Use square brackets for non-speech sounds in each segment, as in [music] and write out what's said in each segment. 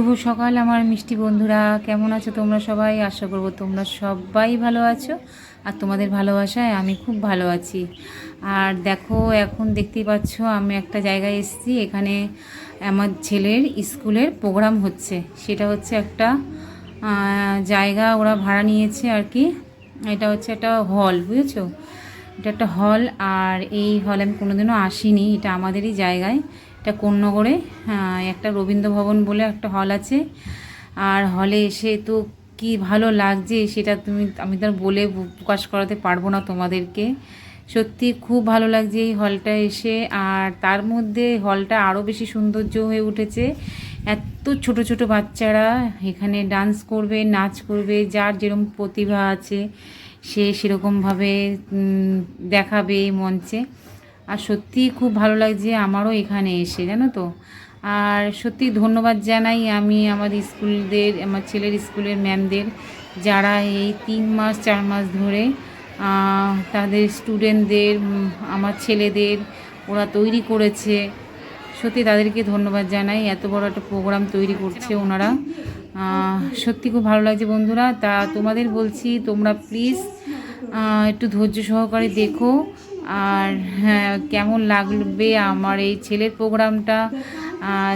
শুভ সকাল আমার মিষ্টি বন্ধুরা। কেমন আছো তোমরা সবাই? আশা করব তোমরা সবাই ভালো আছো আর তোমাদের ভালোবাসায় আমি খুব ভালো আছি। আর দেখো, এখন দেখতেই পাচ্ছ আমি একটা জায়গায় এসেছি। এখানে আমার ছেলের স্কুলের প্রোগ্রাম হচ্ছে। সেটা হচ্ছে একটা জায়গা ওরা ভাড়া নিয়েছে আর কি। এটা হচ্ছে একটা হল, বুঝেছ? এটা একটা হল আর এই হলে আমি কোনোদিনও আসিনি। এটা আমাদেরই জায়গায়। এটা হ্যাঁ, একটা রবীন্দ্র ভবন বলে একটা হল আছে। আর হলে এসে তো কি ভালো লাগছে সেটা তুমি আমি তো বলে প্রকাশ করাতে পারব না তোমাদেরকে। সত্যি খুব ভালো লাগছে এই হলটা এসে। আর তার মধ্যে হলটা আরও বেশি সৌন্দর্য হয়ে উঠেছে। এত ছোট ছোট বাচ্চারা এখানে ডান্স করবে নাচ করবে যার যেরকম প্রতিভা আছে সে সেরকমভাবে দেখাবে এই মঞ্চে। আর সত্যি খুব ভালো লাগছে আমারও এখানে এসে, জানো তো। আর সত্যি ধন্যবাদ জানাই আমি আমার স্কুলদের, আমার ছেলের স্কুলের ম্যামদের, যারা এই তিন মাস, চার মাস ধরে তাদের স্টুডেন্টদের আমার ছেলেদের, ওরা তৈরি করেছে। সত্যি তাদেরকে ধন্যবাদ জানাই, এত বড় একটা প্রোগ্রাম তৈরি করছে ওনারা। সত্যি খুব ভালো লাগছে বন্ধুরা। তা তোমাদের বলছি, তোমরা প্লিজ একটু ধৈর্য সহকারে দেখো। আর হ্যাঁ কেমন লাগবে আমার এই ছেলের প্রোগ্রামটা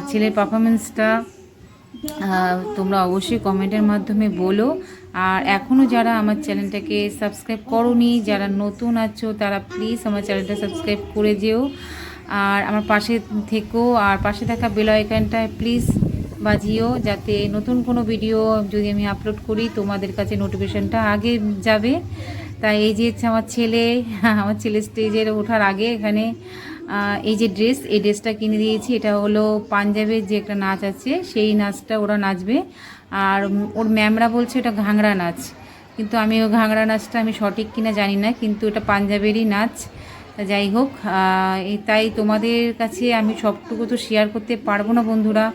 ছেলের পারফরমেন্সটা তোমরা অবশ্যই কমেন্টের মাধ্যমে বলো। আর এখনও যারা আমার চ্যানেলটাকে সাবস্ক্রাইব করনি, যারা নতুন আছো, তারা প্লিজ আমার চ্যানেলটা সাবস্ক্রাইব করে যেও। আর আমার পাশে থেকো, আর পাশে থাকা বেল প্লিজ বাজিও, যাতে নতুন কোনো ভিডিও যদি আমি আপলোড করি, তোমাদের কাছে নোটিফিকেশনটা আগে যাবে। তাই এই যে হচ্ছে আমার ছেলে [laughs] আমার ছেলে স্টেজের ওঠার আগে এখানে এই যে ড্রেস এই ড্রেসটা কিনে দিয়েছি। এটা হলো পাঞ্জাবের যে একটা নাচ আছে, সেই নাচটা ওরা নাচবে। আর ওর ম্যামরা বলছে এটা ঘাংরা নাচ। কিন্তু আমি ও ঘাংরা নাচটা আমি সঠিক কিনা জানি না, কিন্তু এটা পাঞ্জাবেরই নাচ। যাই হোক তাই তোমাদের কাছে আমি সবটুকু তো শেয়ার করতে পারব না বন্ধুরা।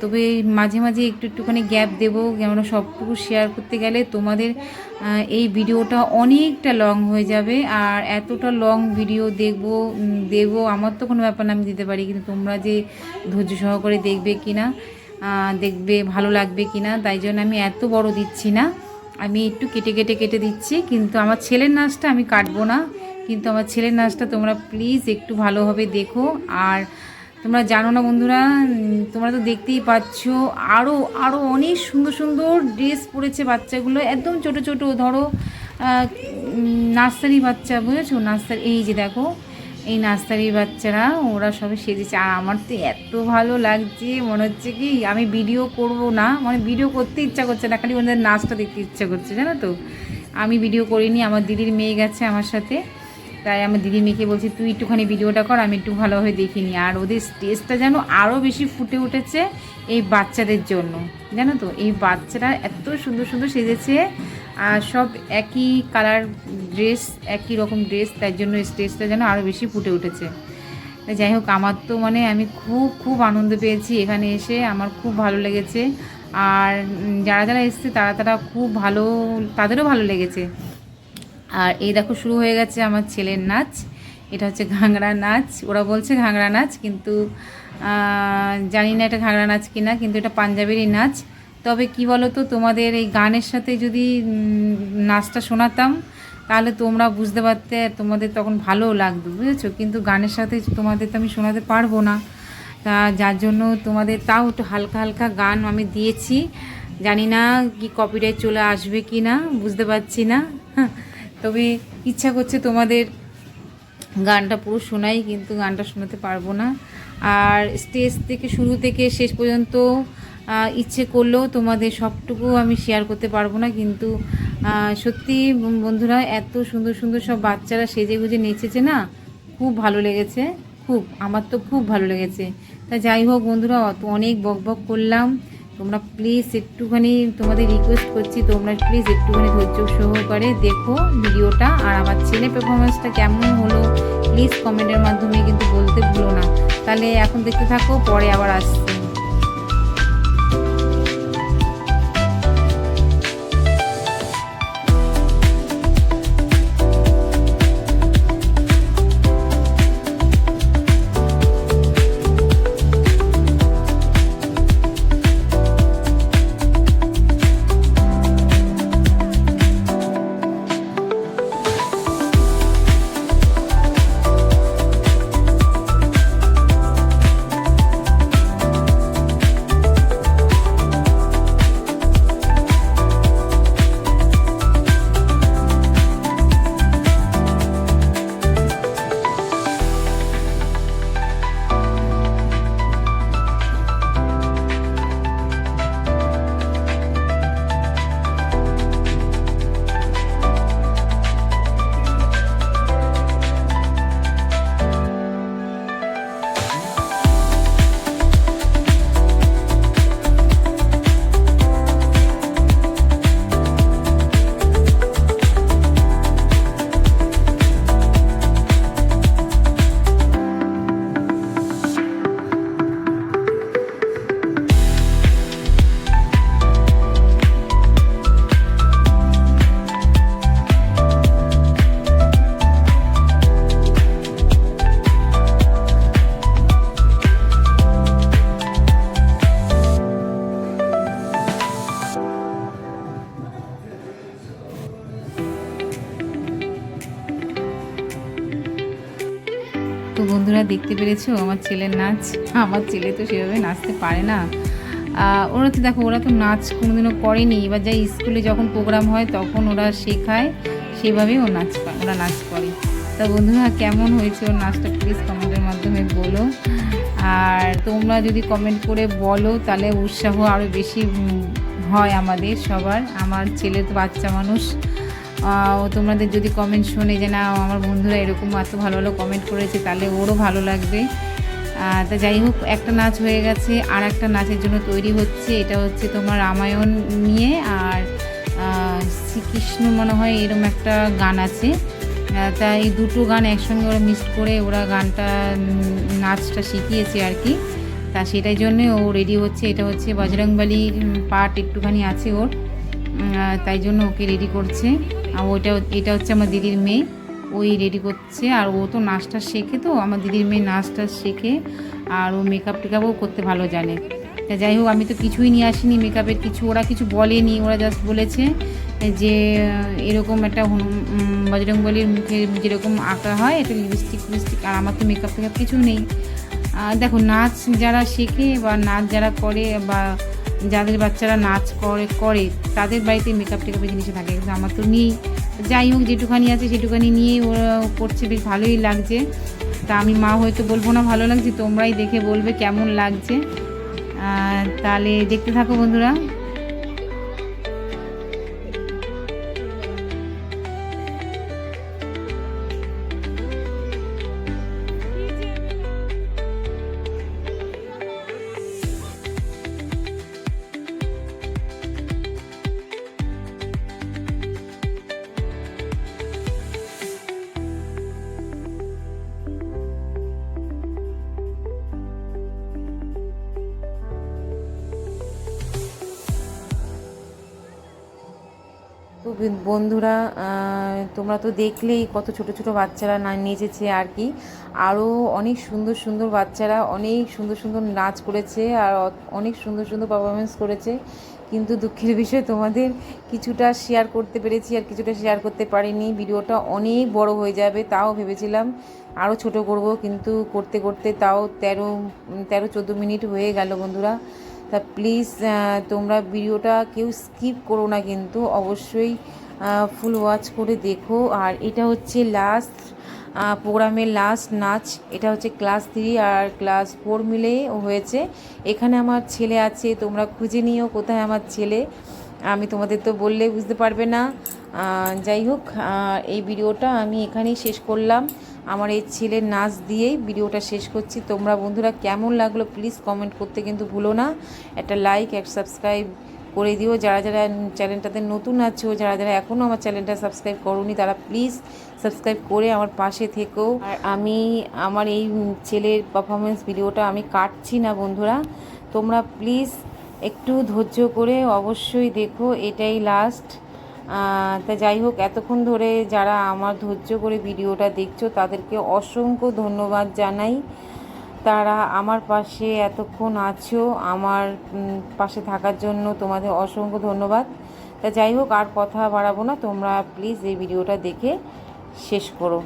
তবে মাঝে মাঝে একটু একটুখানি গ্যাপ দেবো, কেননা সবটুকু শেয়ার করতে গেলে তোমাদের এই ভিডিওটা অনেকটা লং হয়ে যাবে। আর এতটা লং ভিডিও দেখব দেবো, আমার তো কোনো ব্যাপার না, আমি দিতে পারি। কিন্তু তোমরা যে ধৈর্য সহকারে দেখবে কি না দেখবে, ভালো লাগবে কি না তাই জন্য আমি এত বড় দিচ্ছি না। আমি একটু কেটে কেটে কেটে দিচ্ছি, কিন্তু আমার ছেলের নাচটা আমি কাটবো না। কিন্তু আমার ছেলের নাচটা তোমরা প্লিজ একটু ভালোভাবে দেখো। আর তোমরা জানো না বন্ধুরা তোমরা তো দেখতেই পাচ্ছ আরও আরও অনেক সুন্দর সুন্দর ড্রেস পরেছে বাচ্চাগুলো। একদম ছোট ছোট, ধরো নার্সারি বাচ্চা, বুঝেছ? নার্সারি এই যে দেখো, এই নার্সারির বাচ্চারা, ওরা সবে সেজেছে। আর আমার তো এত ভালো লাগছে, মনে হচ্ছে কি আমি ভিডিও করব না। মানে ভিডিও করতে ইচ্ছা করছে না, খালি ওদের নাচটা দেখতে ইচ্ছা করছে, জানো তো? আমি ভিডিও করিনি, আমার দিদির মেয়ে গেছে আমার সাথে। তাই আমার দিদি মেয়েকে বলছি, তুই একটুখানি ভিডিওটা কর, আমি একটু ভালোভাবে দেখিনি আর ওদের স্টেজটা যেন আরও বেশি ফুটে উঠেছে এই বাচ্চাদের জন্য। জানো তো, এই বাচ্চারা এত সুন্দর সুন্দর সেজেছে, আর সব একই কালার ড্রেস একই রকম ড্রেস তার জন্য স্টেজটা যেন আরও বেশি ফুটে উঠেছে। যাই হোক, আমার তো মানে আমি খুব খুব আনন্দ পেয়েছি এখানে এসে, আমার খুব ভালো লেগেছে। আর যারা যারা এসছে, তারা তারা খুব ভালো, তাদেরও ভালো লেগেছে। আর এই দেখো শুরু হয়ে গেছে আমার ছেলের নাচ। এটা হচ্ছে ঘাংরা নাচ। ওরা বলছে ঘাংরা নাচ, কিন্তু জানি না এটা ঘাংরা নাচ কিনা, কিন্তু এটা পাঞ্জাবেরই নাচ। তবে কি বলো তো তোমাদের এই গানের সাথে যদি নাচটা শোনাতাম, তাহলে তোমরা বুঝতে পারতে, তোমাদের তখন ভালোও লাগতো, বুঝেছ? কিন্তু গানের সাথে তোমাদের তো আমি শোনাতে পারব না। তা যার জন্য তোমাদের তাও একটু হালকা হালকা গান আমি দিয়েছি। জানি না কি কপিরাইট চলে আসবে কি না বুঝতে পারছি না। তবে ইচ্ছা করছে তোমাদের গানটা পুরো শোনাই, কিন্তু গানটা শোনাতে পারব না। আর স্টেজ থেকে শুরু থেকে শেষ পর্যন্ত ইচ্ছে করলেও তোমাদের সবটুকু আমি শেয়ার করতে পারব না, কিন্তু সত্যি বন্ধুরা, এত সুন্দর সুন্দর সব বাচ্চারা সেজে গুজে নেচেছে না? খুব ভালো লেগেছে, খুব, আমার তো খুব ভালো লেগেছে। তা যাই হোক বন্ধুরা, অত অনেক বক বক করলাম। তোমরা প্লিজ একটুখানি তোমাদের রিকোয়েস্ট করছি, তোমরা প্লিজ একটুখানি ধৈর্য সহকারে দেখো ভিডিওটা আর আমার ছেলে পারফরমেন্সটা কেমন হলো প্লিজ কমেন্টের মাধ্যমে কিন্তু বলতে ভুলো না। তাহলে এখন দেখতে থাকো, পরে আবার আসছি। বন্ধুরা দেখতে পেরেছ? আমার ছেলের নাচ। আমার ছেলে তো সেভাবে নাচতে পারে না। ওরা তো দেখো, ওরা তো নাচ কোনোদিনও করেনি। এবার যাই স্কুলে যখন প্রোগ্রাম হয়, তখন ওরা শেখায়। সেভাবেই ও নাচ ওরা নাচ করে। তা বন্ধুরা, কেমন হয়েছে ওর নাচটা প্লিজ কমেন্টের মাধ্যমে বলো। আর তোমরা যদি কমেন্ট করে বলো, তাহলে উৎসাহ আরও বেশি হয় আমাদের সবার। আমার ছেলে তো বাচ্চা মানুষ। তোমাদের যদি কমেন্ট শোনে যে না, আমার বন্ধুরা এরকম এত ভালো ভালো কমেন্ট করেছে, তাহলে ওরও ভালো লাগবে। তা যাই হোক, একটা নাচ হয়ে গেছে, আর একটা নাচের জন্য তৈরি হচ্ছে। এটা হচ্ছে তোমার রামায়ণ নিয়ে, আর শ্রীকৃষ্ণ মনে হয় এরম একটা গান আছে। তা এই দুটো গান একসঙ্গে ওরা মিক্স করে ওরা গানটা নাচটা শিখিয়েছে আর কি। তা সেটাই জন্যে ও রেডি হচ্ছে। এটা হচ্ছে বজরংবলির পার্ট একটুখানি আছে ওর। তাই জন্য ওকে রেডি করছে। আর ওইটা এটা হচ্ছে আমার দিদির মেয়ে। ওই রেডি করছে আর ও তো নাচটা শেখে তো, আমার দিদির মেয়ে নাচটা শেখে আর ও মেকআপ টেকআপও করতে ভালো জানে। তা যাই হোক, আমি তো কিছুই নিয়ে আসিনি মেকআপের কিছু, ওরা কিছু বলেনি, ওরা জাস্ট বলেছে যে, এরকম একটা বজরংবলির মুখে যেরকম আঁকা হয়, এটা লিপস্টিক লিপস্টিক আর আমার তো মেকআপ টেকআপ কিছু নেই। দেখো, নাচ যারা শেখে বা নাচ যারা করে বা যাদের বাচ্চারা নাচ করে করে, তাদের বাড়িতে মেকআপ টেকআপের জিনিস থাকে। কিন্তু আমার তো নেই। যাই হোক, যেটুখানি আছে সেটুখানি নিয়েই ওরা করছে, বেশ ভালোই লাগছে। তা আমি মা হয়তো বলব না, ভালো লাগছে, তোমরাই দেখে বলবে কেমন লাগছে। তাহলে দেখতে থাকো বন্ধুরা। বন্ধুরা তোমরা তো দেখলেই কত ছোট ছোট বাচ্চারা না নেচেছে আর কি। আরও অনেক সুন্দর সুন্দর বাচ্চারা, অনেক সুন্দর সুন্দর নাচ করেছে আর অনেক সুন্দর সুন্দর পারফরমেন্স করেছে। কিন্তু দুঃখের বিষয়, তোমাদের কিছুটা শেয়ার করতে পেরেছি আর কিছুটা শেয়ার করতে পারিনি। ভিডিওটা অনেক বড় হয়ে যাবে, তাও ভেবেছিলাম আরও ছোট করব, কিন্তু করতে করতে তাও তেরো তেরো, চোদ্দ মিনিট হয়ে গেল বন্ধুরা। তা প্লিজ তোমরা ভিডিওটা কেউ স্কিপ করো না কিন্তু। অবশ্যই ফুল ওয়াচ করে দেখো। আর এটা হচ্ছে লাস্ট প্রোগ্রামের লাস্ট নাচ। এটা হচ্ছে ক্লাস থ্রি আর ক্লাস ফোর মিলে হয়েছে। এখানে আমার ছেলে আছে, তোমরা খুঁজে নিও কোথায় আমার ছেলে। আমি তোমাদের তো বললে বুঝতে পারবে না। যাই হোক এই ভিডিওটা আমি এখানেই শেষ করলাম। আমার এই ছেলের নাচ দিয়েই ভিডিওটা শেষ করছি। তোমরা বন্ধুরা কেমন লাগল প্লিজ কমেন্ট করতে কিন্তু ভুলো না। একটা লাইক এক সাবস্ক্রাইব করে দিও। যারা যারা চ্যানেলটাতে নতুন আছো, যারা যারা এখনও আমার চ্যানেলটা সাবস্ক্রাইব করোনি, তারা প্লিজ সাবস্ক্রাইব করে আমার পাশে থেকো। আর আমি, আমার এই ছেলের পারফরমেন্স ভিডিওটা আমি কাটছি না বন্ধুরা। তোমরা প্লিজ একটু ধৈর্য করে অবশ্যই দেখো, এটাই লাস্ট তা যাই হোক, এতক্ষণ ধরে যারা আমার ধৈর্য করে ভিডিওটা দেখছ, তাদেরকে অসংখ্য ধন্যবাদ জানাই। তারা আমার পাশে এতক্ষণ আছো, আমার পাশে থাকার জন্য তোমাদের অসংখ্য ধন্যবাদ। তা যাই হোক, আর কথা বাড়াবো না, তোমরা প্লিজ এই ভিডিওটা দেখে শেষ করো।